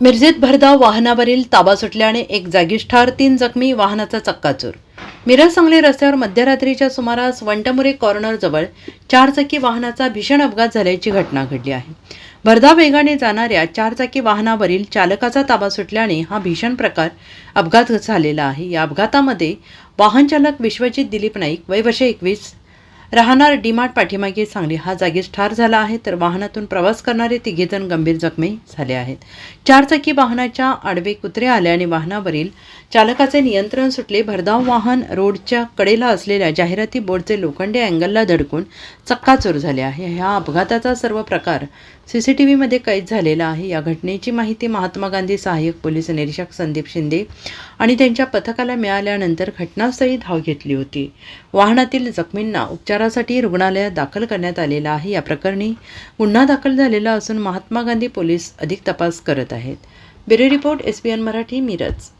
मिरजेत भरधाव वाहनावरील ताबा सुटल्याने एक जागीच ठार तीन जखमी वाहनाचा चक्काचूर. मिरज सांगली रस्त्यावर मध्यरात्रीच्या सुमारास वंटमुरे कॉर्नरजवळ चारचाकी वाहनाचा भीषण अपघात झाल्याची घटना घडली आहे. भरधाव वेगाने जाणाऱ्या चारचाकी वाहनावरील चालकाचा ताबा सुटल्याने हा भीषण प्रकार अपघात झालेला आहे. या अपघातामध्ये वाहनचालक विश्वजित दिलीप नाईक वय वर्ष एकवीस राहणार डीमार्ट पाठीमागे सांगली. हा जागीच ठार झाला आहे तर वाहनातून प्रवास करणारे तिघेजण गंभीर जखमी झाले आहेत. चारचाकी वाहनाच्या आडवे कुत्रे आल्याने वाहनावरील चालकाचे नियंत्रण सुटले. भरधाव वाहन रोडच्या कडेला असलेल्या जाहिराती बोर्डचे लोखंडी अँगलला धडकून चक्काचूर झाले आहे. ह्या अपघाताचा सर्व प्रकार सी सी टी व्हीमध्ये कैद झालेला आहे. या घटनेची माहिती महात्मा गांधी सहाय्यक पोलीस निरीक्षक संदीप शिंदे आणि त्यांच्या पथकाला मिळाल्यानंतर घटनास्थळी धाव घेतली होती. वाहनातील जखमींना उपचारासाठी रुग्णालयात दाखल करण्यात आलेला आहे. या प्रकरणी गुन्हा दाखल झालेला असून महात्मा गांधी पोलीस अधिक तपास करत आहेत. Bureau report S P N Marathi Miraj.